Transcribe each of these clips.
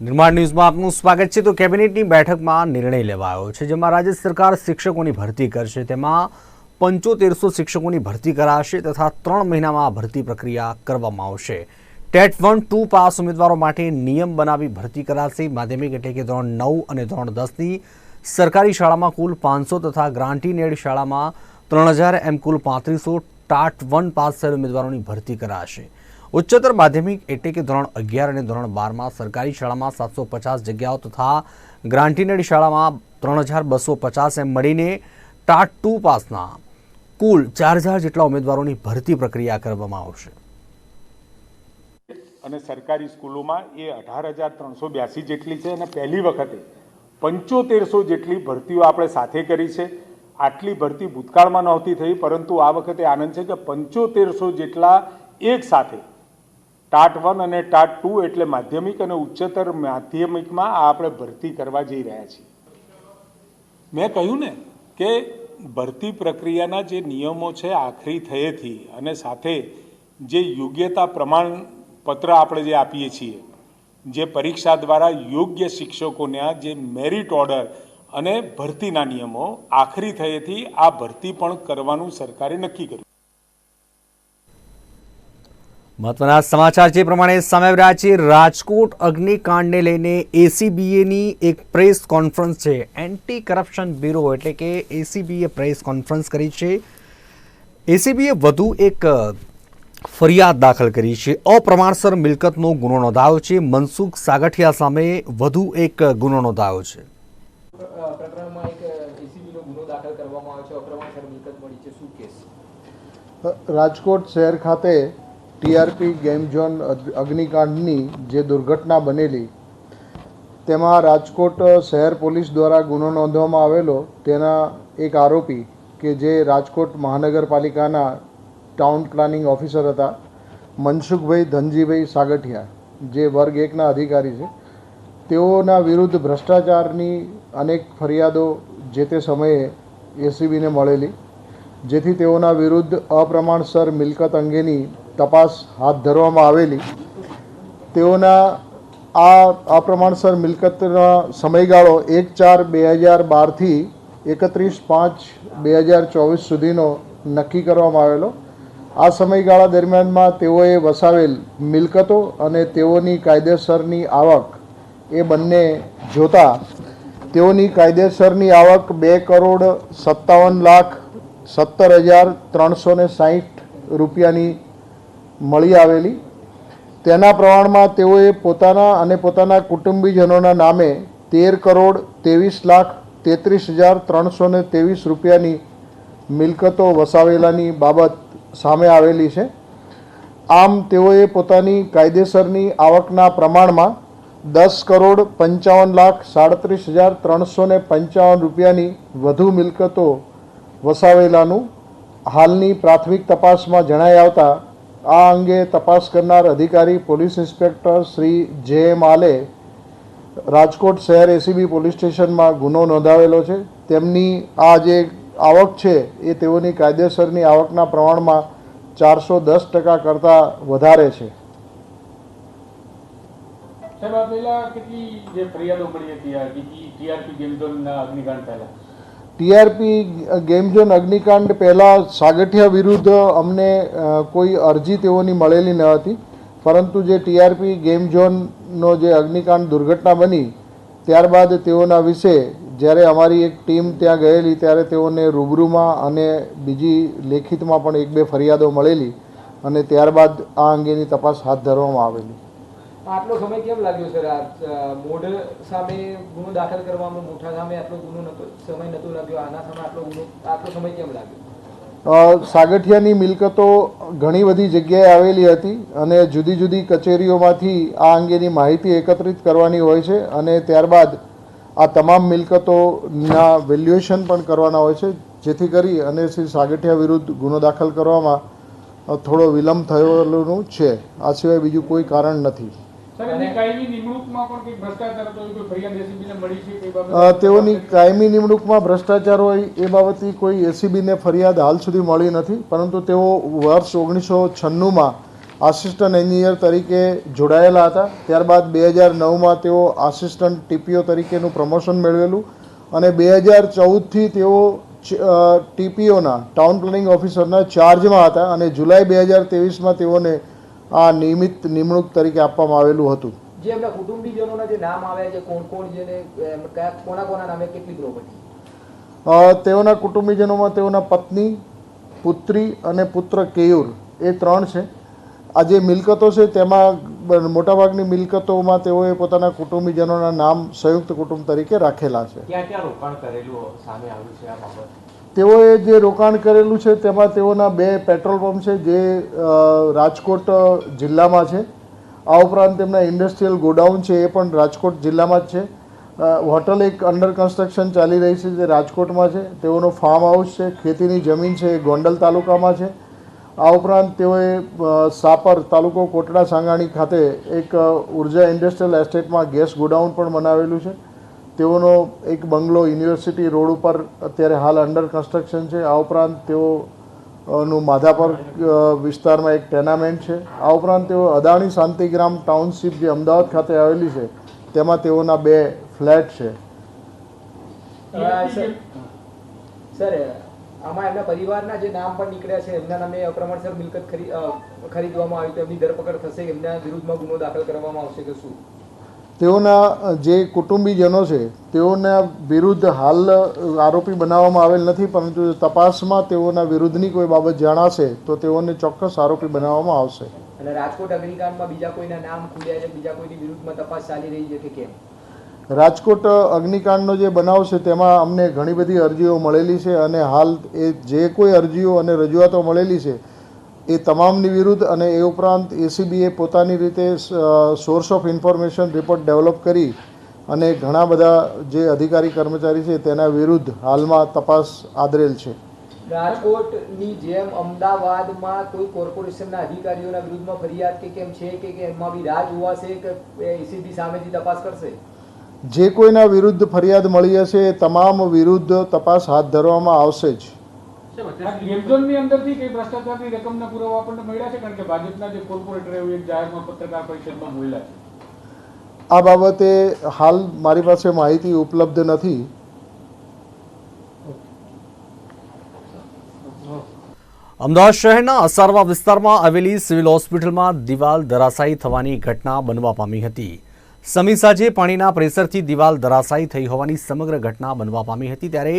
નિર્માણ ન્યૂઝમાં આપનું સ્વાગત છે. તો કેબિનેટની બેઠકમાં નિર્ણય લેવાયો છે, જેમાં રાજ્ય સરકાર શિક્ષકોની ભરતી કરશે. તેમાં પંચોતેરસો શિક્ષકોની ભરતી કરાશે તથા ત્રણ મહિનામાં ભરતી પ્રક્રિયા કરવામાં આવશે. ટેટ વન ટુ પાસ ઉમેદવારો માટે નિયમ બનાવી ભરતી કરાશે. માધ્યમિક એટલે કે ધોરણ નવ અને ધોરણ દસની સરકારી શાળામાં કુલ પાંચસો તથા ગ્રાન્ટીનેડ શાળામાં ત્રણ હજાર એમ કુલ પાંત્રીસો ટાટ વન પાસ થયેલ ઉમેદવારોની ભરતી કરાશે. ઉચ્ચતર માધ્યમિક એટલે કે ધોરણ અગિયાર અને ધોરણ બારમાં સરકારી શાળામાં સાતસો પચાસ જગ્યાઓ તથા ગ્રાન્ટીનેડ શાળામાં ત્રણ હજાર બસો પચાસ એમ મળીને ટાટ ટુ પાસના કુલ ચાર હજાર જેટલા ઉમેદવારોની ભરતી પ્રક્રિયા કરવામાં આવશે. અને સરકારી સ્કૂલોમાં એ અઢાર હજાર ત્રણસો બ્યાસી જેટલી છે અને પહેલી વખતે પંચોતેરસો જેટલી ભરતીઓ આપણે સાથે કરી છે. આટલી ભરતી ભૂતકાળમાં નહોતી થઈ, પરંતુ આ વખતે આનંદ છે કે પંચોતેરસો જેટલા એક સાથે ટાટ વન અને ટાટ ટુ એટલે માધ્યમિક અને ઉચ્ચતર માધ્યમિકમાં આ આપણે ભરતી કરવા જઈ રહ્યા છીએ. મેં કહ્યું ને કે ભરતી પ્રક્રિયાના જે નિયમો છે આખરી થયેથી અને સાથે જે યોગ્યતા પ્રમાણપત્ર આપણે જે આપીએ છીએ, જે પરીક્ષા દ્વારા યોગ્ય શિક્ષકોના જે મેરિટ ઓર્ડર અને ભરતીના નિયમો આખરી થયેથી આ ભરતી પણ કરવાનું સરકારે નક્કી કર્યું. મહત્વના સમાચાર જે પ્રમાણે સામે આવી રહ્યા છે રાજકોટ અગ્નિકાંડને લઈને એસીબીએની એક પ્રેસ કોન્ફરન્સ છે. એન્ટી કરપ્શન બ્યુરો એટલે કે એસીબીએ પ્રેસ કોન્ફરન્સ કરી છે. એસીબીએ વધુ એક ફરિયાદ દાખલ કરી છે. અપ્રમાણસર મિલકતનો ગુનો નોંધાયો છે. મનસુખ સાગઠિયા સામે વધુ એક ગુનો નોંધાયો છે. પ્રકરણમાં એક એસીબીનો ગુનો દાખલ કરવામાં આવ્યો છે. અપ્રમાણસર મિલકત મળી છે. શું કેસ? રાજકોટ શહેર ખાતે ટીઆરપી ગેમ ઝોન અગ્નિકાંડની જે દુર્ઘટના બનેલી, તેમાં રાજકોટ શહેર પોલીસ દ્વારા ગુનો નોંધવામાં આવેલો, તેના એક આરોપી કે જે રાજકોટ મહાનગરપાલિકાના ટાઉન પ્લાનિંગ ઓફિસર હતા, મનસુખભાઈ ધનજીભાઈ સાગઠિયા, જે વર્ગ એકના અધિકારી છે. તેઓના વિરુદ્ધ ભ્રષ્ટાચારની અનેક ફરિયાદો જે તે સમયે એસીબીને મળેલી. જેથી તેઓના વિરુદ્ધ અપ્રમાણસર મિલકત અંગેની તપાસ હાથ ધરવામાં આવેલી. તેઓના આ અપ્રમાણસર મિલકતનો સમયગાળો એક ચાર બે હજાર બારથી એકત્રીસ પાંચ બે હજાર ચોવીસ સુધીનો નક્કી કરવામાં આવેલો. આ સમયગાળા દરમિયાનમાં તેઓએ વસાવેલ મિલકતો અને તેઓની કાયદેસરની આવક એ બંને જોતા તેઓની કાયદેસરની આવક બે કરોડ સત્તાવન લાખ સત્તર હજાર ત્રણસો ને સાહીઠ રૂપિયાની મળી આવેલી. તેના પ્રમાણમાં તેઓએ પોતાના અને પોતાના કુટુંબીજનોના નામે તેર કરોડ ત્રેવીસ લાખ તેત્રીસ હજાર ત્રણસો ને ત્રેવીસ રૂપિયાની મિલકતો વસાવેલાની બાબત સામે આવેલી છે. આમ તેઓએ પોતાની કાયદેસરની આવકના પ્રમાણમાં દસ કરોડ પંચાવન લાખ સાડત્રીસ હજાર ત્રણસો પંચાવન રૂપિયાની વધુ મિલકતો વસાવેલાનું હાલની પ્રાથમિક તપાસમાં જણાઈ આવતા આ અંગે તપાસ કરનાર અધિકારી પોલીસ ઇન્સ્પેક્ટર શ્રી જે એમ આલે રાજકોટ શહેર એસીબી પોલીસ સ્ટેશનમાં ગુનો નોંધાવેલો છે. તેમની આ જે આવક છે એ તેઓની કાયદેસરની આવકના પ્રમાણમાં ચારસો દસ ટકા કરતાં વધારે છે. સાહેબ, આ કેટલી જે ફરિયાદો મળી હતી? ટીઆરપી ગેમ અગ્નિકાંડ પહેલા? ટીઆરપી ગેમ ઝોન અગ્નિકાંડ પહેલાં સાગઠિયા વિરુદ્ધ અમને કોઈ અરજી તેઓની મળેલી ન હતી. પરંતુ જે ટીઆરપી ગેમ ઝોનનો જે અગ્નિકાંડ દુર્ઘટના બની, ત્યારબાદ તેઓના વિશે જ્યારે અમારી એક ટીમ ત્યાં ગયેલી, ત્યારે તેઓને રૂબરૂમાં અને બીજી લેખિતમાં પણ એક બે ફરિયાદો મળેલી અને ત્યારબાદ આ અંગેની તપાસ હાથ ધરવામાં આવેલી. આટલો સમય કેમ લાગ્યો સર? મોઢ સામે ગુનો દાખલ કરવામાં મોઠા સામે આટલો ગુનો નતો, સમય નતો લાગ્યો, આના સામે આટલો ગુનો, આટલો સમય કેમ લાગ્યો? સાગઠિયાની મિલકતો ઘણી બધી જગ્યાએ આવેલી હતી અને જુદી જુદી કચેરીઓમાંથી આ અંગેની માહિતી એકત્રિત કરવાની હોય છે અને ત્યારબાદ આ તમામ મિલકતોના વેલ્યુએશન પણ કરવાના હોય છે, જેથી કરી અને શ્રી સાગઠિયા વિરુદ્ધ ગુનો દાખલ કરવામાં થોડો વિલંબ થયેલોનું છે. આ સિવાય બીજું કોઈ કારણ નથી. તેઓની કાયમી નિમણૂકમાં ભ્રષ્ટાચાર હોય એ બાબતની કોઈ એસીબીને ફરિયાદ હાલ સુધી મળી નથી પરંતુ તેઓ વર્ષ ઓગણીસો છન્નુંમાં આસિસ્ટન્ટ એન્જિનિયર તરીકે જોડાયેલા હતા. ત્યારબાદ બે હજાર નવમાં તેઓ આસિસ્ટન્ટ ટીપીઓ તરીકેનું પ્રમોશન મેળવેલું અને બે હજાર ચૌદથી તેઓ ટીપીઓના ટાઉન પ્લાનિંગ ઓફિસરના ચાર્જમાં હતા અને જુલાઈ બે હજાર ત્રેવીસમાં તેઓને આ નિયમિત નિમણૂક તરીકે આપવામાં આવેલું હતું. જે એમના કુટુંબીજનોના જે નામ આવ્યા છે કોણ કોણ જેને કયા કોના કોના નામે કેટલી પ્રોપર્ટી તેઓના કુટુંબીજનોમાં તેઓના પત્ની પુત્રી અને પુત્ર કેયુર એ ત્રણ છે. આ જે મિલકતો છે તેમાં મોટાભાગની મિલકતોમાં તેઓએ પોતાના કુટુંબીજનોના નામ સંયુક્ત કુટુંબ તરીકે રાખેલા છે. ક્યાં ક્યાં રોકાણ કરેલું સામે આવ્યું છે આ બાબત? તેઓએ જે રોકાણ કરેલું છે, તેમાં તેઓના બે પેટ્રોલ પંપ છે, જે રાજકોટ જિલ્લામાં છે. આ ઉપરાંત તેમના ઇન્ડસ્ટ્રીયલ ગોડાઉન છે, એ પણ રાજકોટ જિલ્લામાં જ છે. હોટલ એક અંડર કન્સ્ટ્રક્શન ચાલી રહી છે, જે રાજકોટમાં છે. તેઓનો ફાર્મ હાઉસ છે, ખેતીની જમીન છે, એ ગોંડલ તાલુકામાં છે. આ ઉપરાંત તેઓએ સાપર તાલુકો કોટડા સાંગાણી ખાતે એક ઊર્જા ઇન્ડસ્ટ્રીયલ એસ્ટેટમાં ગેસ ગોડાઉન પણ બનાવેલું છે. તેઓનો એક બંગલો યુનિવર્સિટી રોડ ઉપર અત્યારે હાલ અંડર કન્સ્ટ્રક્શન છે. આ ઉપરાંત તેઓ નું માધાપર વિસ્તારમાં એક ટેનામેન્ટ છે. આ ઉપરાંત તેઓ અદાણી શાંતિગ્રામ ટાઉનશીપ જે અમદાવાદ ખાતે આવેલી છે, તેમાં તેઓના બે ફ્લેટ છે. સર આમાં એમના પરિવારના જે નામ પણ નીકળ્યા છે, એમના નામે અપ્રમાણસર મિલકત ખરી ખરીદવામાં આવી તો એમની ધરપકડ થશે, એમના વિરુદ્ધમાં ગુનો દાખલ કરવામાં આવશે કે શું? તેઓના જે કુટુંબીજનો છે તેઓના વિરુદ્ધ હાલ આરોપી બનાવવામાં આવેલ નથી પરંતુ તપાસમાં તેઓના વિરુદ્ધની કોઈ બાબત જણાશે તો તેઓને ચોક્કસ આરોપી બનાવવામાં આવશે. અને રાજકોટ અગ્નિકાંડમાં બીજા કોઈના નામ ખુલ્યા છે બીજા કોઈની વિરુદ્ધમાં તપાસ ચાલી રહી છે કે કેમ? રાજકોટ અગ્નિકાંડનો જે બનાવ છે તેમાં અમને ઘણી બધી અરજીઓ મળેલી છે અને હાલ એ જે કોઈ અરજીઓ અને રજૂઆતો મળેલી છે એ તમામની વિરુદ્ધ અને એ ઉપરાંત એસીબીએ પોતાની રીતે source of information report develop કરી અને ઘણા બધા જે અધિકારી કર્મચારી છે તેના વિરુદ્ધ હાલમાં તપાસ આદરેલ છે. રાજકોટની જેમ અમદાવાદમાં કોઈ કોર્પોરેશનના અધિકારીઓના વિરુદ્ધમાં ફરિયાદ કે કેમ છે કે એમાં બી રાહ જોવાશે કે એસીબી સામેથી તપાસ કરશે? જે કોઈના વિરુદ્ધ ફરિયાદ મળી હશે એ તમામ વિરુદ્ધ તપાસ હાથ ધરવામાં આવશે જ. આ અંદરથી કઈ ભ્રષ્ટાચારની રકમના પુરાવા આપણને મળ્યા છે? કારણ કે ભાજપના જે કોર્પોરેટર એવું એક જાહેરમાં પત્રકાર પરિષદમાં બોલ્યા છે. આ બાબતે હાલ મારી પાસે માહિતી ઉપલબ્ધ નથી. અમદાવાદ શહેરના અસારવા વિસ્તારમાં આવેલી સિવિલ હોસ્પિટલમાં દિવાલ ધરાશાયી થવાની ઘટના બનવા પામી હતી. સમી સાંજે પાણીના પ્રેશરથી દિવાલ ધરાશાયી થઈ હોવાની સમગ્ર ઘટના બનવા પામી હતી. ત્યારે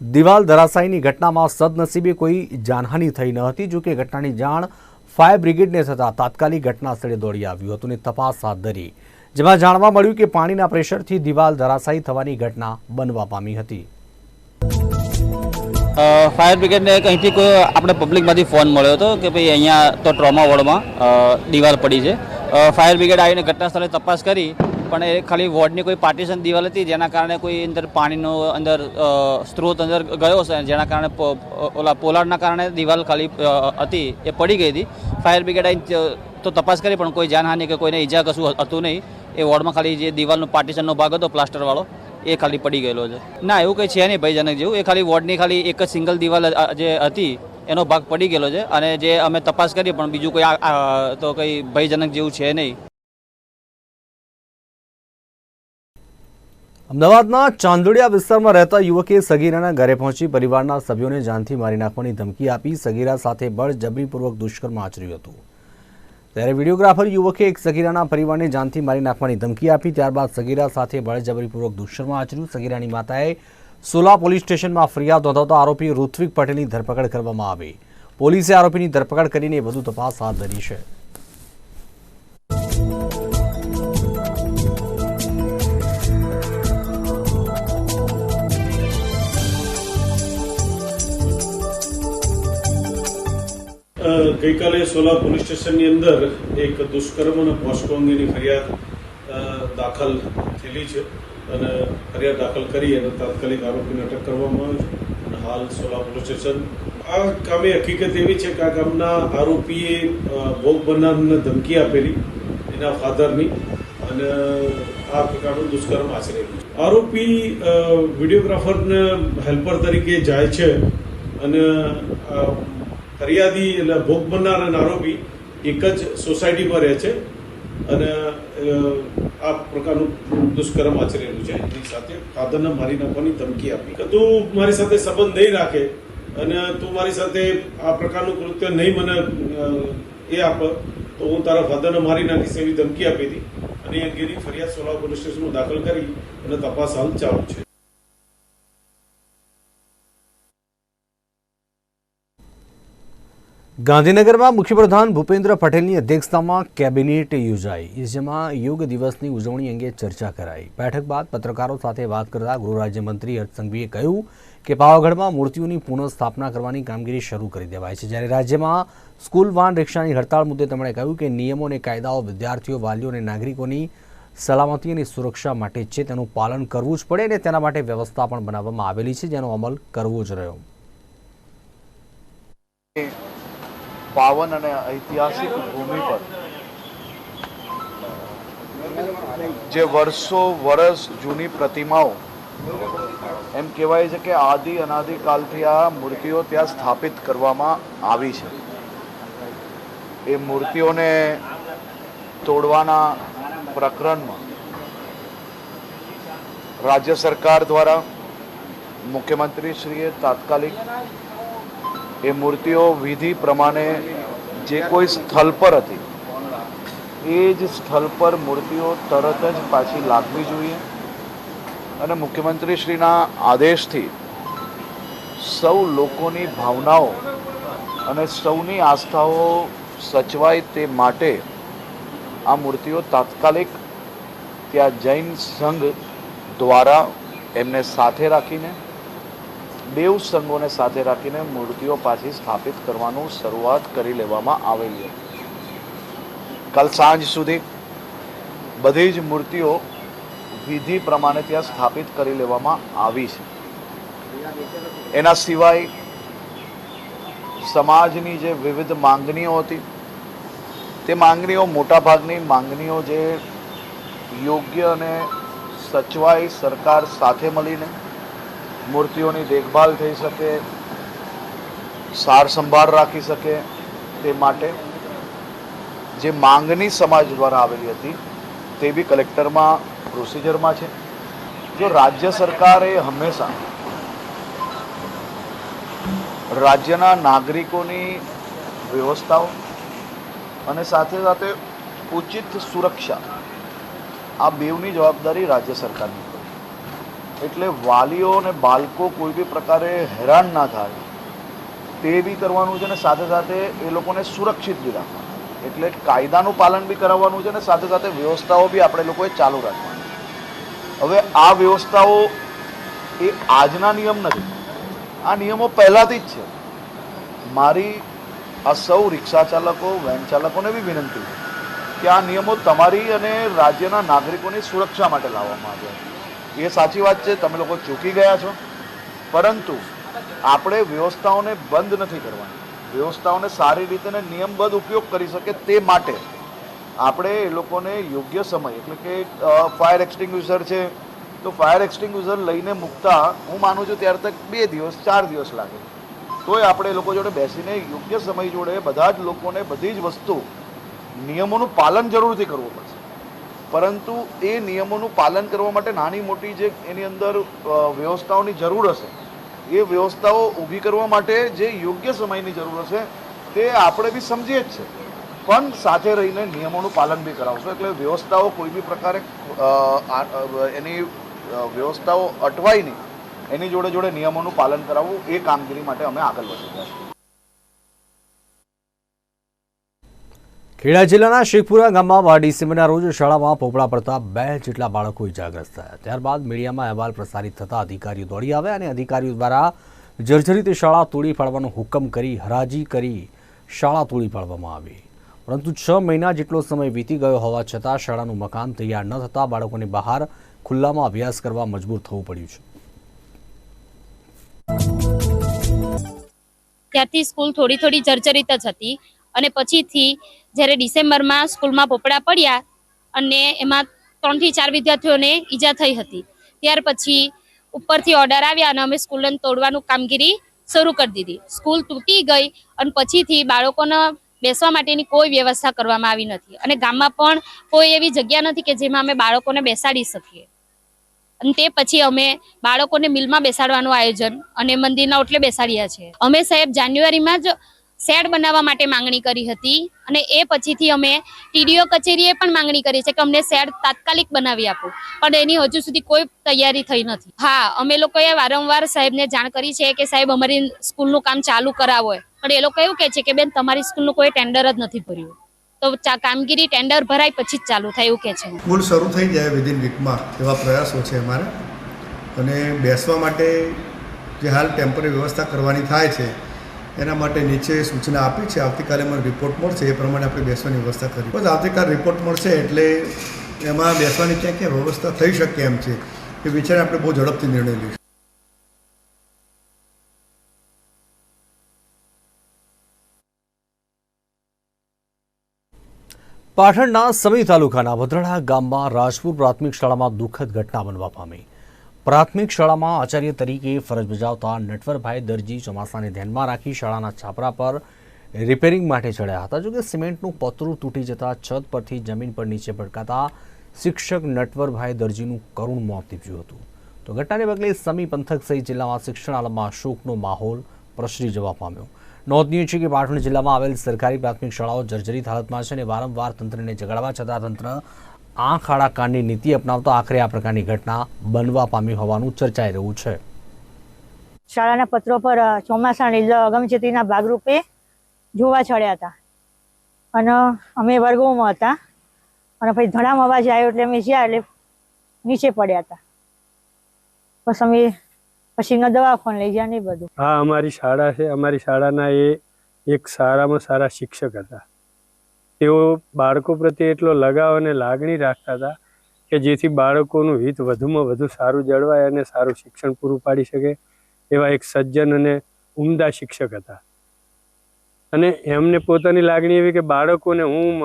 દિવાલ ધરાશાયીની ઘટનામાં સદનસીબે કોઈ જાનહાનિ થઈ ન હતી, જોકે ઘટનાની જાણ ફાયર બ્રિગેડને થતાં તાત્કાલિક ઘટના સ્થળે દોડી આવ્યું હતું અને તપાસ હાથ ધરી. જેમાં જાણવા મળ્યું કે પાણીના પ્રેશરથી દિવાલ ધરાશાયી થવાની ઘટના બનવા પામી હતી. ફાયર બ્રિગેડને કંઈથી કોઈ આપણે પબ્લિકમાંથી ફોન મળ્યો હતો કે ભાઈ અહીંયા તો ટ્રોમા વોર્ડમાં દિવાલ પડી છે. ફાયર બ્રિગેડ આવીને ઘટના સ્થળે તપાસ કરી પણ એ ખાલી વોર્ડની કોઈ પાર્ટીશન દિવાલ હતી, જેના કારણે કોઈ અંદર પાણીનો અંદર સ્ત્રોત અંદર ગયો છે જેના કારણે ઓલા પોલાડના કારણે દિવાલ ખાલી હતી, એ પડી ગઈ હતી. ફાયર બ્રિગેડ આવી તો તપાસ કરી, પણ કોઈ જાનહાનિ કે કોઈને ઈજા કશું હતું નહીં. એ વોર્ડમાં ખાલી જે દિવાલનો પાર્ટીશનનો ભાગ હતો, પ્લાસ્ટરવાળો, એ ખાલી પડી ગયેલો છે. ના, એવું કંઈ છે નહીં ભયજનક જેવું. એ ખાલી વોર્ડની ખાલી એક જ સિંગલ દિવાલ જે હતી, એનો ભાગ પડી ગયેલો છે. અને જે અમે તપાસ કરી પણ બીજું કોઈ તો કંઈ ભયજનક જેવું છે નહીં. અમદાવાદના ચાંદોડિયા વિસ્તારમાં રહેતા યુવકે સગીરાના ઘરે પહોંચી પરિવારના સભ્યોને જાનથી મારી નાખવાની ધમકી આપી સગીરા સાથે બળજબરીપૂર્વક દુષ્કર્મ આચર્યું હતું. ત્યારે વિડીયોગ્રાફર યુવકે એક સગીરાના પરિવારને જાનથી મારી નાખવાની ધમકી આપી, ત્યારબાદ સગીરા સાથે બળજબરીપૂર્વક દુષ્કર્મ આચર્યું. સગીરાની માતાએ સોલા પોલીસ સ્ટેશનમાં ફરિયાદ નોંધાવતા આરોપી ઋત્વિક પટેલની ધરપકડ કરવામાં આવી. પોલીસે આરોપીની ધરપકડ કરીને વધુ તપાસ હાથ ધરી છે. ગઈકાલે સોલા પોલીસ સ્ટેશનની અંદર એક દુષ્કર્મ અને પોસ્કો અંગેની ફરિયાદ દાખલ થયેલી છે. અને ફરિયાદ દાખલ કરી અને તાત્કાલિક આરોપીને અટક કરવામાં આવ્યો છે. અને હાલ સોલા પોલીસ સ્ટેશન, આ કામે હકીકત એવી છે કે આ ગામના આરોપીએ ભોગ બનનારને ધમકી આપેલી એના ફાધરની અને આ પ્રકારનું દુષ્કર્મ આચરેલું આરોપી વિડીયોગ્રાફરને હેલ્પર તરીકે જાય છે અને ફરિયાદી એટલે ભોગ બનનાર અને આરોપી એક જ સોસાયટીમાં રહે છે. અને આ પ્રકારનું દુષ્કર્મ આચરેલું છે. એની સાથે ફાધરને મારી નાખવાની ધમકી આપી. તું મારી સાથે સંબંધ નહીં રાખે અને તું મારી સાથે આ પ્રકારનું કૃત્ય નહીં મને એ આપ, તો હું તારા ફાધરને મારી નાખીશ એવી ધમકી આપી હતી. અને એ અંગેની ફરિયાદ સોલા પોલીસ સ્ટેશનમાં દાખલ કરી અને તપાસ હાલ ચાલુ છે. ગાંધીનગરમાં મુખ્યપ્રધાન ભૂપેન્દ્ર પટેલની અધ્યક્ષતામાં કેબિનેટ યોજાઈ. જેમાં યોગ દિવસની ઉજવણી અંગે ચર્ચા કરાઈ. બેઠક બાદ પત્રકારો સાથે વાત કરતા ગૃહ રાજ્યમંત્રી હર્ષ સંઘવીએ કહ્યું કે પાવાગઢમાં મૂર્તિઓની પુનઃસ્થાપના કરવાની કામગીરી શરૂ કરી દેવાઈ છે. જ્યારે રાજ્યમાં સ્કૂલ, વાન, રિક્ષાની હડતાળ મુદ્દે તેમણે કહ્યું કે નિયમો અને કાયદાઓ વિદ્યાર્થીઓ, વાલીઓ અને નાગરિકોની સલામતી અને સુરક્ષા માટે છે. તેનું પાલન કરવું જ પડે અને તેના માટે વ્યવસ્થા પણ બનાવવામાં આવેલી છે, જેનો અમલ કરવો જ રહ્યો. પાવન અને ઐતિહાસિક ભૂમિ પર. જે વર્ષો વર્ષ જૂની પ્રતિમાઓ, એમ કહેવાય છે કે આદિ અનાદિકાલથી આ મૂર્તિઓ ત્યાં સ્થાપિત કરવામાં આવી છે. એ મૂર્તિઓને તોડવાના પ્રકરણમાં રાજ્ય સરકાર દ્વારા મુખ્યમંત્રીશ્રીએ તાત્કાલિક એ મૂર્તિઓ વિધિ પ્રમાણે જે કોઈ સ્થળ પર હતી, એ જ સ્થળ પર મૂર્તિઓ તરત જ પાછી લાગવી જોઈએ. અને મુખ્યમંત્રીશ્રીના આદેશથી સૌ લોકોની ભાવનાઓ અને સૌની આસ્થાઓ સચવાય તે માટે આ મૂર્તિઓ તાત્કાલિક ત્યાં જૈન સંઘ દ્વારા એમને સાથે રાખીને દેવ સંઘોને સાથે રાખીને મૂર્તિઓ પાછી સ્થાપિત કરવાનું શરૂઆત કરી લેવામાં આવેલી હતી. કાલ સાંજ સુધી બધી જ મૂર્તિઓ વિધિ પ્રમાણે ત્યાં સ્થાપિત કરી લેવામાં આવી છે. એના સિવાય સમાજની જે વિવિધ માંગણીઓ હતી, તે માંગણીઓ મોટાભાગની માંગણીઓ જે યોગ્ય અને સચવાઈ સરકાર સાથે મળીને મૂર્તિઓની દેખભાલ થઈ શકે, સાર સંભાળ રાખી શકે તે માટે જે માંગણી સમાજ દ્વારા આવેલી હતી તે બી કલેક્ટરમાં, પ્રોસિજરમાં છે. જો રાજ્ય સરકારે હંમેશા રાજ્યના નાગરિકોની વ્યવસ્થાઓ અને સાથે સાથે ઉચિત સુરક્ષા, આ બેવની જવાબદારી રાજ્ય સરકારની એટલે વાલીઓ અને બાળકો કોઈ બી પ્રકારે હેરાન ના થાય. તે બી કરવાનું છે અને સાથે સાથે એ લોકોને સુરક્ષિત બી રાખવાનું. એટલે કાયદાનું પાલન બી કરાવવાનું છે અને સાથે સાથે વ્યવસ્થાઓ બી આપણે લોકોએ ચાલુ રાખવાની. હવે આ વ્યવસ્થાઓ એ આજના નિયમ નથી. આ નિયમો પહેલાંથી જ છે. મારી આ સૌ રિક્ષા ચાલકો, વેન ચાલકોને બી વિનંતી કે આ નિયમો તમારી અને રાજ્યના નાગરિકોની સુરક્ષા માટે લાવવામાં આવ્યા છે. એ સાચી વાત છે, તમે લોકો ચૂકી ગયા છો. પરંતુ આપણે વ્યવસ્થાઓને બંધ નથી કરવાની. વ્યવસ્થાઓને સારી રીતે અને નિયમબદ્ધ ઉપયોગ કરી શકે તે માટે આપણે એ લોકોને યોગ્ય સમય, એટલે કે ફાયર એક્સટિંગ્યુઝર છે, તો ફાયર એક્સટિંગ્યુઝર લઈને મૂકતા હું માનું છું ત્યાર તક બે દિવસ, ચાર દિવસ લાગે. તોય આપણે એ લોકો જોડે બેસીને યોગ્ય સમય જોડે બધા જ લોકોને બધી જ વસ્તુ નિયમોનું પાલન જરૂરથી કરવું પડશે. પરંતુ એ નિયમોનું પાલન કરવા માટે નાની મોટી જે એની અંદર વ્યવસ્થાઓની જરૂર હશે, એ વ્યવસ્થાઓ ઊભી કરવા માટે જે યોગ્ય સમયની જરૂર હશે, તે આપણે બી સમજીએ જ છે. પણ સાથે રહીને નિયમોનું પાલન બી કરાવશું. એટલે વ્યવસ્થાઓ કોઈ બી પ્રકારે એની વ્યવસ્થાઓ અટવાય નહીં. એની જોડે જોડે નિયમોનું પાલન કરાવવું એ કામગીરી માટે અમે આગળ વધી રહ્યા છીએ. ખેડા જિલ્લાના શેખપુરા ગામમાં બાર ડિસેમ્બરના રોજ શાળામાં પોપડા પડતા બે જેટલા બાળકો ઇજાગ્રસ્ત થયા. ત્યારબાદ મીડિયામાં અહેવાલ પ્રસારિત થતા અધિકારીઓ દોડી આવ્યા અને અધિકારીઓ દ્વારા જર્જરિત શાળા તોડી પાડવાનો હુકમ કરી હરાજી કરી શાળા તોડી પાડવામાં આવી. પરંતુ છ મહિના જેટલો સમય વીતી ગયો હોવા છતાં શાળાનું મકાન તૈયાર ન થતાં બાળકોને બહાર ખુલ્લામાં અભ્યાસ કરવા મજબૂર થવું પડ્યું છે. ત્યારથી સ્કૂલ થોડી થોડી જર્જરિત જ હતી. અને પછીથી જ્યારે ડિસેમ્બરમાં સ્કૂલમાં પોપડા પડ્યા અને એમાં ત્રણથી ચાર વિદ્યાર્થીઓને ઈજા થઈ હતી. ત્યાર પછી ઉપરથી ઓર્ડર આવ્યા અને અમે સ્કૂલને તોડવાનું કામગીરી શરૂ કરી દીધી. સ્કૂલ તૂટી ગઈ અને પછીથી બાળકોને બેસવા માટેની કોઈ વ્યવસ્થા કરવામાં આવી નથી. અને ગામમાં પણ કોઈ એવી જગ્યા નથી કે જેમાં અમે બાળકોને બેસાડી શકીએ. અને તે પછી અમે બાળકોને મિલમાં બેસાડવાનું આયોજન અને મંદિરના ઓટલે બેસાડ્યા છે. અમે સાહેબ જાન્યુઆરીમાં જ શેડ બનાવવા માટે માંગણી કરી હતી અને એ પછીથી અમે ટીડીઓ કચેરીએ પણ માંગણી કરી છે કે અમને શેડ તાત્કાલિક બનાવી આપો. પણ એની હજુ સુધી કોઈ તૈયારી થઈ નથી. હા, અમે લોકોએ વારંવાર સાહેબને જાણ કરી છે કે સાહેબ, અમારી સ્કૂલનું કામ ચાલુ કરાવો પણ એ લોકો એવું કહે છે કે, બેન, તમારી સ્કૂલનું કોઈ ટેન્ડર જ નથી ભર્યું. તો કામગીરી ટેન્ડર ભરાય પછી જ ચાલુ થાય એવું કહે છે. સ્કૂલ શરૂ થઈ જાય વિધિન વીકમાં એવા પ્રયાસો છે અમારા. અને બેસવા માટે જે હાલ ટેમ્પરરી વ્યવસ્થા કરવાની થાય છે એના માટે નીચે સૂચના આપી છે. આવતીકાલે મને રિપોર્ટ મળશે. એ પ્રમાણે આપણે બેસવાની વ્યવસ્થા કરી. બસ આવતીકાલે રિપોર્ટ મળશે એટલે એમાં બેસવાની ક્યાં ક્યાં વ્યવસ્થા થઈ શકે એમ છે એ વિચારે આપણે બહુ ઝડપથી નિર્ણય લઈશું. પાટણના સમી તાલુકાના ભદ્રડા ગામમાં રાજપુર પ્રાથમિક શાળામાં દુઃખદ ઘટના બનવા પામી. પ્રાથમિક શાળામાં આચાર્ય તરીકે ફરજ બજાવતા નટવરભાઈ દરજી ચોમાસાને ધ્યાનમાં રાખી શાળાના છાપરા પર રિપેરિંગ માટે ચડ્યા હતા. જોકે સિમેન્ટનું પતરું તૂટી જતા છત પરથી જમીન પર નીચે પટકાતા શિક્ષક નટવરભાઈ દરજીનું કરુણ મોત નીપજ્યું હતું. તો ઘટનાને પગલે સમી પંથક સહિત જિલ્લામાં શિક્ષણ આલમમાં શોકનો માહોલ પ્રસરી જવા પામ્યો. નોંધનીય છે કે પાટણ જિલ્લામાં આવેલ સરકારી પ્રાથમિક શાળાઓ જર્જરિત હાલતમાં છે અને વારંવાર તંત્રને જગાડવા છતાં તંત્ર આંખ આડા કાનની નીતિ અપનાવતા આખરે આ પ્રકારની ઘટના બનવા પામી હોવાનું ચર્ચાઈ રહ્યું છે. શાળાના પત્રો પર ચોમાસાની અગમચેતીના ભાગરૂપે જોવા ચડ્યા હતા. અને અમે વર્ગોમાં હતા. અને પછી ધડામ અવાજ આવ્યો એટલે અમે જ્યાં એટલે નીચે પડ્યા હતા. બસ અમે પછી દવાખાને લઈ ગયા નહીં બધું. હા અમારી શાળા છે. અમારી શાળાના એ એક સારામાં સારા શિક્ષક હતા. તેઓ બાળકો પ્રત્યે એટલો લગાવ અને લાગણી રાખતા હતા કે જેથી બાળકોનું હિત વધુમાં વધુ સારું જળવાય અને સારું શિક્ષણ પૂરું પાડી શકે એવા એક સજ્જન અને ઉમદા શિક્ષક હતા. અને એમને પોતાની લાગણી એવી કે બાળકોને હું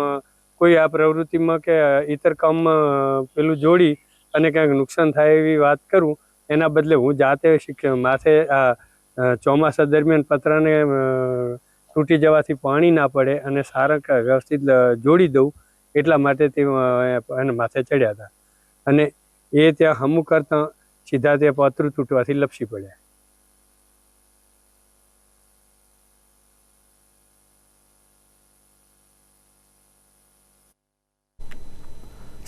કોઈ આ પ્રવૃત્તિમાં કે ઇતર કામમાં પેલું જોડી અને ક્યાંક નુકસાન થાય એવી વાત કરું, એના બદલે હું જાતે શિક્ષણ માથે, આ ચોમાસા દરમિયાન પતરાને તૂટી જવાથી પાણી ના પડે અને સારા વ્યવસ્થિત જોડી દઉં એટલા માટે તે એને માથે ચડ્યા હતા. અને એ ત્યાં હમું કરતાં સીધા તે પાત્ર તૂટવાથી લપસી પડ્યા.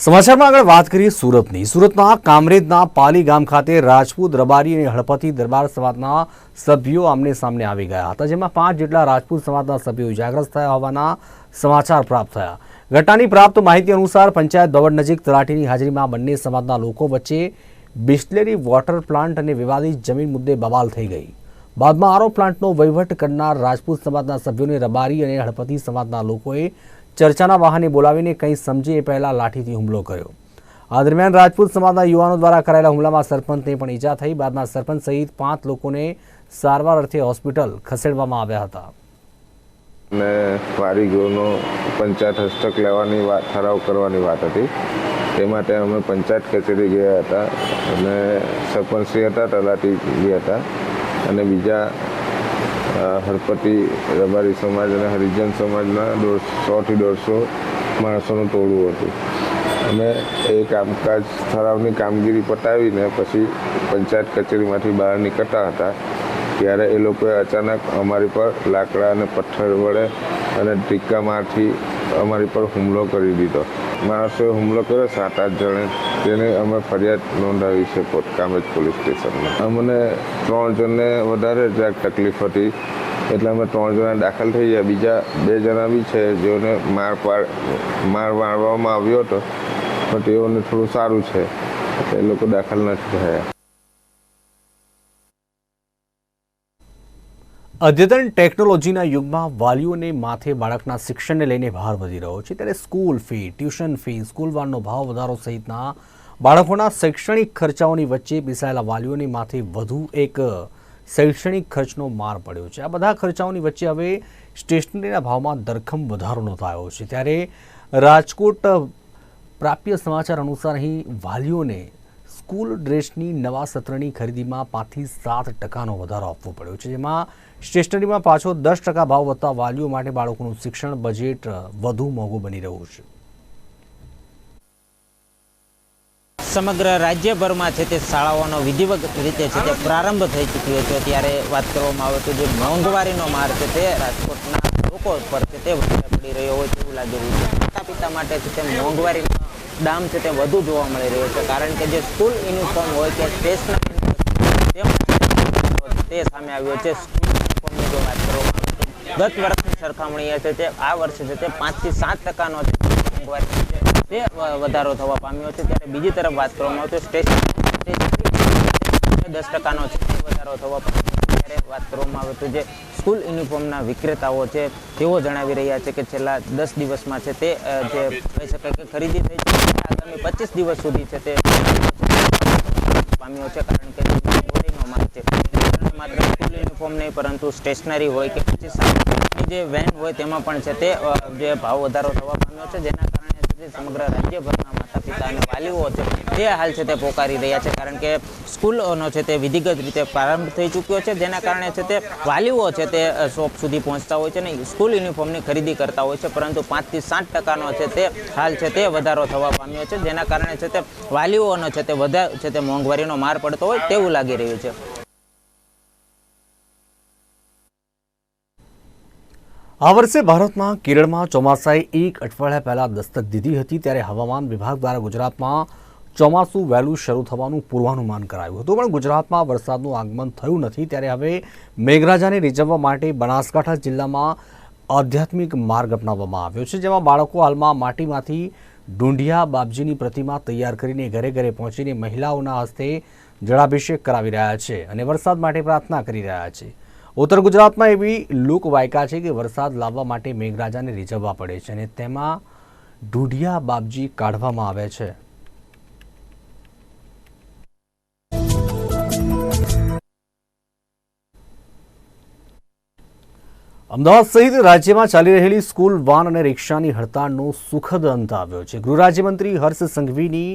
સમાચારમાં આગળ વાત કરીએ સુરતની. સુરતના કામરેજના પાલી ગામ ખાતે રાજપૂત રબારી અને હળપતિ દરબાર સમાજના સભ્યો આમને સામને આવી ગયા હતા, જેમાં પાંચ જેટલા રાજપૂત સમાજના સભ્યો ઇજાગ્રસ્ત થયા હોવાના સમાચાર પ્રાપ્ત થયા. ઘટનાની પ્રાપ્ત માહિતી અનુસાર પંચાયત ભવન નજીક તલાટીની હાજરીમાં બંને સમાજના લોકો વચ્ચે બિસ્લેરી વોટર પ્લાન્ટ અને વિવાદિત જમીન મુદ્દે બવાલ થઈ ગઈ. બાદમાં આરો પ્લાન્ટનો વહીવટ કરનાર રાજપૂત સમાજના સભ્યોને રબારી અને હળપતિ સમાજના લોકોએ ચર્ચાના વાહને બોલાવીને કંઈ સમજે એ પહેલાં લાઠીથી હુમલો કર્યો. આ દરમિયાન રાજપૂત સમાજના યુવાનો દ્વારા કરાયેલા હુમલામાં સરપંચને પણ ઈજા થઈ. બાદમાં સરપંચ સહિત પાંચ લોકોને સારવાર અર્થે હોસ્પિટલ ખસેડવામાં આવ્યા હતા. અને વારીગૃહનો પંચાયત હસ્તક લેવાની વાત, ઠરાવ કરવાની વાત હતી. તે માટે અમે પંચાયત કચેરી ગયા હતા અને સરપંચશ્રી હતા, તલાટી ગયા હતા અને બીજા હળપતિ રબારી સમાજ અને હરિજન સમાજના સોથી દોઢસો માણસોનું ટોળું હતું. અમે એ કામકાજ ઠરાવની કામગીરી પતાવીને પછી પંચાયત કચેરીમાંથી બહાર નીકળતા હતા. ત્યારે એ લોકોએ અચાનક અમારી પર લાકડા અને પથ્થર વડે અને ટીક્કા મારથી અમારી પર હુમલો કરી દીધો. માણસોએ હુમલો કર્યો, સાત આઠ જણે તેને અમે ફરિયાદ નોંધાવી છે કામેજ પોલીસ સ્ટેશનમાં. અમને ત્રણ જણને વધારે જરાક તકલીફ હતી. એટલે અમે ત્રણ જણા દાખલ થઈ ગયા. બીજા બે જણા બી છે જેઓને માર પાડ, માર મારવામાં આવ્યો હતો. પણ તેઓને થોડું સારું છે. એ લોકો દાખલ નથી થયા. અદ્યતન ટેકનોલોજીના યુગમાં વાલીઓને માથે બાળકના શિક્ષણને લઈને ભાર વધી રહ્યો છે. ત્યારે school fee, tuition fee, school વાનનો ભાવ વધારો સહિતના બાળકોના શૈક્ષણિક ખર્ચાઓની વચ્ચે પીસાયેલા વાલીઓની માથે વધુ એક શૈક્ષણિક ખર્ચનો માર પડ્યો છે. આ બધા ખર્ચાઓની વચ્ચે હવે સ્ટેશનરીના ભાવમાં ધરખમ વધારો નોંધાયો છે. ત્યારે રાજકોટ પ્રાપ્ય સમાચાર અનુસાર અહીં વાલીઓને સ્કૂલ ડ્રેસની નવા સત્રની ખરીદીમાં પાંચથી સાત ટકાનો વધારો આપવો પડ્યો છે, જેમાં સ્ટેશનરીમાં પાછો દસ ટકા ભાવ વધતા વાલીઓ માટે બાળકોનું શિક્ષણ બજેટ વધુ મોંઘું બની રહ્યું છે. સમગ્ર રાજ્યભરમાં છે તે શાળાઓનો વિધિવત રીતે છે તે પ્રારંભ થઈ ચૂક્યો છે. ત્યારે વાત કરવામાં આવે તો જે મોંઘવારીનો માર છે તે રાજકોટના લોકો પર છે તે વધારે પડી રહ્યો હોય તેવું લાગી રહ્યું છે. માતા પિતા માટે છે તે મોંઘવારીનો દામ છે તે વધુ જોવા મળી રહ્યો છે. કારણ કે જે સ્કૂલ યુનિફોર્મ હોય કે સ્ટેશનરી તે સામે આવ્યો છે. સ્કૂલ યુનિફોર્મની જો વાત કરવામાં ગત વર્ષની સરખામણીએ છે તે આ વર્ષે છે તે પાંચથી સાત ટકાનો છે. તે વધારો થવા પામ્યો છે. ત્યારે બીજી તરફ વાત કરવામાં આવે તો સ્ટેશન દસ ટકાનો છે. વધારો થવા પામ્યો ત્યારે વાત કરવામાં આવે તો જે સ્કૂલ યુનિફોર્મના વિક્રેતાઓ છે તેઓ જણાવી રહ્યા છે કે છેલ્લા દસ દિવસમાં છે તે જે કહી શકાય કે ખરીદી થઈ છે. આગામી પચીસ દિવસ સુધી છે તે પામ્યો છે કારણ કે જે માલ છે. માત્ર સ્કૂલ યુનિફોર્મ નહીં પરંતુ સ્ટેશનરી હોય કે પછી જે વેન હોય તેમાં પણ છે તે જે ભાવ વધારો થવા પામ્યો છે જેના કારણે સમગ્ર પિતા અને વાલીઓ છે, તે હાલ છે તે પોકારી રહ્યા છે, કારણ કે સ્કૂલોનો છે તે વિધિગત રીતે પ્રારંભ થઈ ચૂક્યો છે, જેના કારણે છે તે વાલીઓ છે તે શોપ સુધી પહોંચતા હોય છે અને સ્કૂલ યુનિફોર્મની ખરીદી કરતા હોય છે, પરંતુ પાંચથી સાત ટકાનો છે તે હાલ છે તે વધારો થવા પામ્યો છે, જેના કારણે છે તે વાલીઓનો છે તે વધારે છે તે મોંઘવારીનો માર પડતો હોય તેવું લાગી રહ્યું છે. આ વર્ષે ભારતમાં કેરળમાં ચોમાસાએ એક અઠવાડિયા પહેલાં દસ્તક દીધી હતી, ત્યારે હવામાન વિભાગ દ્વારા ગુજરાતમાં ચોમાસું વહેલું શરૂ થવાનું પૂર્વાનુમાન કરાયું હતું. પણ ગુજરાતમાં વરસાદનું આગમન થયું નથી, ત્યારે હવે મેઘરાજાને રીઝવવા માટે બનાસકાંઠા જિલ્લામાં આધ્યાત્મિક માર્ગ અપનાવવામાં આવ્યો છે, જેમાં બાળકો હાલમાં માટીમાંથી ડુંડિયા બાપજીની પ્રતિમા તૈયાર કરીને ઘરે ઘરે પહોંચીને મહિલાઓના હસ્તે જળાભિષેક કરાવી રહ્યા છે અને વરસાદ માટે પ્રાર્થના કરી રહ્યા છે. ઉત્તર ગુજરાતમાં એવી લોકવાયકા છે કે વરસાદ લાવવા માટે મેઘરાજાને રીઝવવા પડે છે અને તેમાં ઢૂઢિયા બાપજી કાઢવામાં આવે છે. અમદાવાદ સહિત રાજ્યમાં ચાલી રહેલી સ્કૂલ વાન અને રિક્ષાની હડતાળનો સુખદ અંત આવ્યો છે. ગૃહ રાજ્યમંત્રી હર્ષ સંઘવીની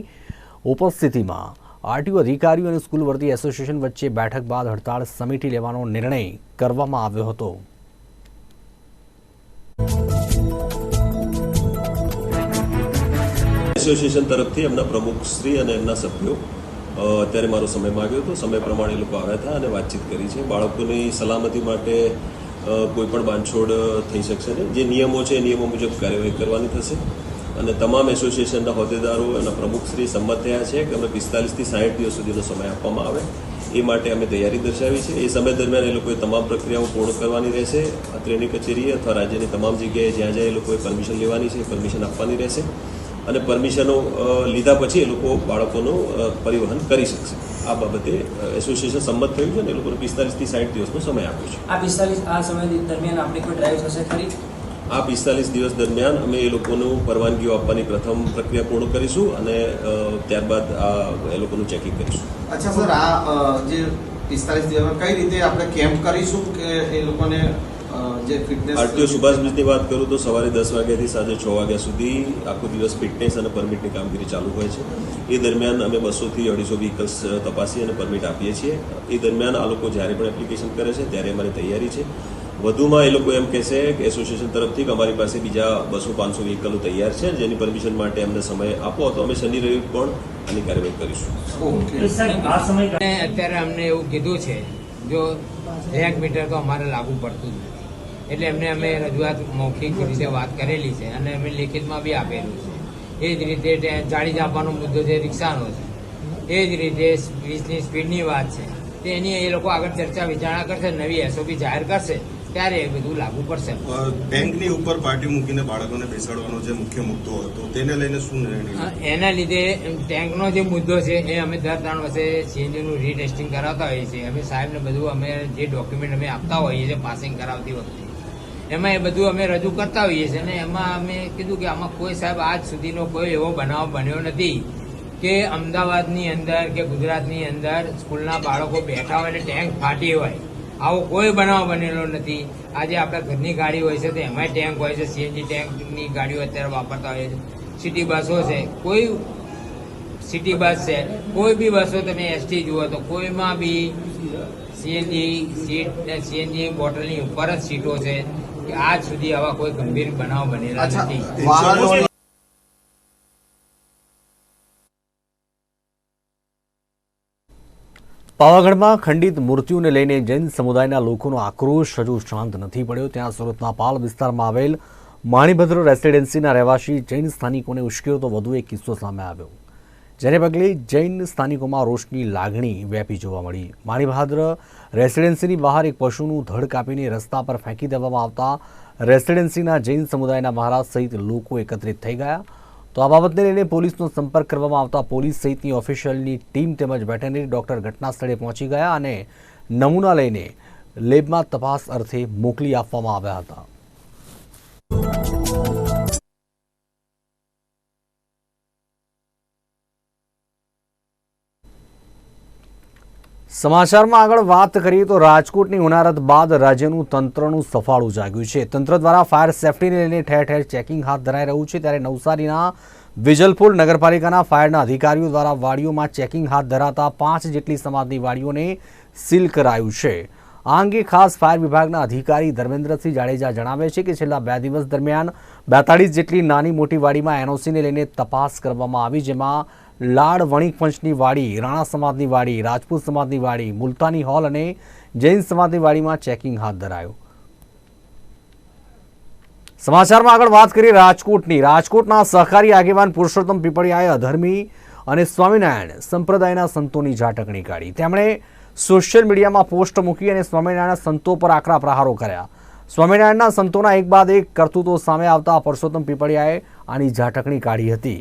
ઉપસ્થિતિમાં આરટીઓ અધિકારીઓ અને સ્કૂલ વર્તી એસોસિએશન વચ્ચે બેઠક બાદ હડતાળ સમિટી લેવાનો નિર્ણય કરવામાં આવ્યો હતો. એસોસિએશન તરફથી એમના પ્રમુખ શ્રી અને એમના સભ્યો અત્યારે મારો સમય માગ્યો હતો. સમય પ્રમાણે લોકો આવ્યા હતા અને વાતચીત કરી છે. બાળકોની સલામતી માટે કોઈ પણ બાંધછોડ થઈ શકશે નહીં. જે નિયમો છે એ નિયમો મુજબ કાર્યવાહી કરવાની થશે. અને તમામ એસોસિએશનના હોદ્દેદારો અને પ્રમુખશ્રી સંમત થયા છે કે અમે પિસ્તાલીસથી સાઠ દિવસ સુધીનો સમય આપવામાં આવે. એ માટે અમે તૈયારી દર્શાવી છે. એ સમય દરમિયાન એ લોકોએ તમામ પ્રક્રિયાઓ પૂર્ણ કરવાની રહેશે. અત્રેની કચેરીએ અથવા રાજ્યની તમામ જગ્યાએ જ્યાં જ્યાં એ લોકોએ પરમિશન લેવાની છે પરમિશન આપવાની રહેશે અને પરમિશનો લીધા પછી એ લોકો બાળકોનું પરિવહન કરી શકશે. આ બાબતે એસોસિએશન સંમત થયું છે અને એ લોકોને પિસ્તાલીસથી સાઠ દિવસનો સમય આપ્યો છે. આ પિસ્તાલીસ, આ સમય દરમિયાન આપણી કોઈ ડ્રાઈવ થશે ખરી? આ પિસ્તાલીસ દિવસ દરમિયાન અમે એ લોકોનું પરવાનગીઓ આપવાની પ્રથમ પ્રક્રિયા પૂર્ણ કરીશું અને ત્યારબાદ આ એ લોકોનું ચેકિંગ કરીશું. અચ્છા સર આ જે પિસ્તાલીસ દિવસમાં કઈ રીતે આપણે કેમ્પ કરીશું કે એ લોકોને આરટીઓ સુભાષ બ્રિજની વાત કરું તો સવારે દસ વાગ્યાથી સાંજે છ વાગ્યા સુધી આખો દિવસ ફિટનેસ અને પરમિટની કામગીરી ચાલુ હોય છે. એ દરમિયાન અમે બસોથી અઢીસો વ્હીકલ્સ તપાસી અને પરમિટ આપીએ છીએ. એ દરમિયાન આ લોકો જ્યારે પણ એપ્લિકેશન કરે છે ત્યારે અમારી તૈયારી છે. વધુમાં એ લોકો એમ કહેશે કે એસોસિએશન તરફથી કે અમારી પાસે બીજા બસો પાંચસો વ્હીકલો તૈયાર છે જેની પરમિશન માટે અમને સમય આપો તો અમે શનિ રવિ પણ આની કાર્યવાહી કરીશું. અત્યારે અમને એવું કીધું છે જો એક મીટર તો અમારે લાગુ પડતું જ નથી. એટલે એમને અમે રજૂઆત મૌખિક રીતે વાત કરેલી છે અને અમે લેખિતમાં બી આપેલું છે. એ જ રીતે જાળી આપવાનો મુદ્દો છે રિક્ષાનો છે એ જ રીતે વીસની સ્પીડની વાત છે. તે એની એ લોકો આગળ ચર્ચા વિચારણા કરશે નવી એસઓપી જાહેર કરશે ત્યારે એ બધું લાગુ પડશે. ટેન્કની ઉપર પાર્ટી મૂકીને બાળકોને બેસાડવાનો જે મુખ્ય મુદ્દો હતો તેને લઈને શું નિર્ણય એના લીધે ટેન્કનો જે મુદ્દો છે એ અમે દર ત્રણ વર્ષે સીએનજીનું રીટેસ્ટિંગ કરાવતા હોઈએ છીએ. અમે સાહેબને બધું અમે જે ડોક્યુમેન્ટ અમે આપતા હોઈએ છીએ પાસિંગ કરાવતી વખતે એમાં એ બધું અમે રજૂ કરતા હોઈએ છીએ અને એમાં અમે કીધું કે આમાં કોઈ સાહેબ આજ સુધીનો કોઈ એવો બનાવ બન્યો નથી કે અમદાવાદની અંદર કે ગુજરાતની અંદર સ્કૂલના બાળકો બેઠા હોય અને ટેન્ક ફાટી હોય. આવો કોઈ બનાવ બનેલો નથી. આજે આપણે ઘરની ગાડી હોય છે તો એમાંય ટેન્ક હોય છે સીએનજી ટેન્કની ગાડીઓ અત્યારે વાપરતા હોય છે. સિટી બસો છે કોઈ સિટી બસ છે કોઈ બી બસો તમે એસટી જુઓ તો કોઈમાં બી સીએનજી સીટ ને સીએનજી બોટલની ઉપર જ સીટો છે. કે આજ સુધી આવા કોઈ ગંભીર બનાવ બનેલા નથી. પાવાગઢમાં ખંડિત મૂર્તિઓને લઈને જૈન સમુદાયના લોકોનો આક્રોશ હજુ શાંત નથી પડ્યો. ત્યાં સુરતના પાલ વિસ્તારમાં આવેલ માણીભદ્ર રેસિડેન્સીના રહેવાસી જૈન સ્થાનિકોને ઉશ્કેરતો વધુ એક કિસ્સો સામે આવ્યો. જેને પગલે જૈન સ્થાનિકોમાં રોષની લાગણી વ્યાપી જોવા મળી. માણીભાદ્ર રેસિડેન્સીની બહાર એક પશુનું ધડ કાપીને રસ્તા પર ફેંકી દેવામાં આવતા રેસિડેન્સીના જૈન સમુદાયના મહારાજ સહિત લોકો એકત્રિત થઈ ગયા. તો આ બાબતને લઈને પોલીસનો સંપર્ક કરવામાં આવતા પોલીસ સહિતની ઓફિશિયલની ટીમ તેમજ વેટરનરી ડોક્ટર ઘટના સ્થળે પહોંચી ગયા અને નમૂના લઈને લેબમાં તપાસ અર્થે મોકલી આપવામાં આવ્યા હતા. સમાચારમાં આગળ વાત કરીએ તો રાજકોટની ઉનારત બાદ રાજ્યનું તંત્રનું સફાળું જાગ્યું છે. તંત્ર દ્વારા ફાયર સેફટીને લઈને ઠેર ઠેર ચેકિંગ હાથ ધરાઈ રહ્યું છે. ત્યારે નવસારીના વિજલપુર નગરપાલિકાના ફાયરના અધિકારીઓ દ્વારા વાડીઓમાં ચેકિંગ હાથ ધરાતા પાંચ જેટલી સમાજની વાડીઓને સીલ કરાયું છે. આ અંગે ખાસ ફાયર વિભાગના અધિકારી ધર્મેન્દ્રસિંહ જાડેજા જણાવે છે કે છેલ્લા બે દિવસ દરમિયાન બેતાળીસ જેટલી નાની મોટી વાડીમાં એનઓસીને લઈને તપાસ કરવામાં આવી, જેમાં લાડ વણિક પંચની વાડી, રાણા સમાજની વાડી, રાજપૂત સમાજની વાડી, મુલતાની હોલ અને જૈન સમાજની વાડીમાં ચેકિંગ હાથ ધરાયું. સમાચારમાં આગળ વાત કરીએ રાજકોટની. રાજકોટના સહકારી આગેવાન પુરુષોત્તમ પીપળિયાએ અધર્મી અને સ્વામિનારાયણ સંપ્રદાયના સંતોની ઝાટકણી કાઢી. તેમણે સોશિયલ મીડિયામાં પોસ્ટ મૂકી અને સ્વામિનારાયણના સંતો પર આકરા પ્રહારો કર્યા. સ્વામિનારાયણના સંતોના એક બાદ એક કરતૂતો સામે આવતા પુરુષોત્તમ પીપળિયાએ આની ઝાટકણી કાઢી હતી.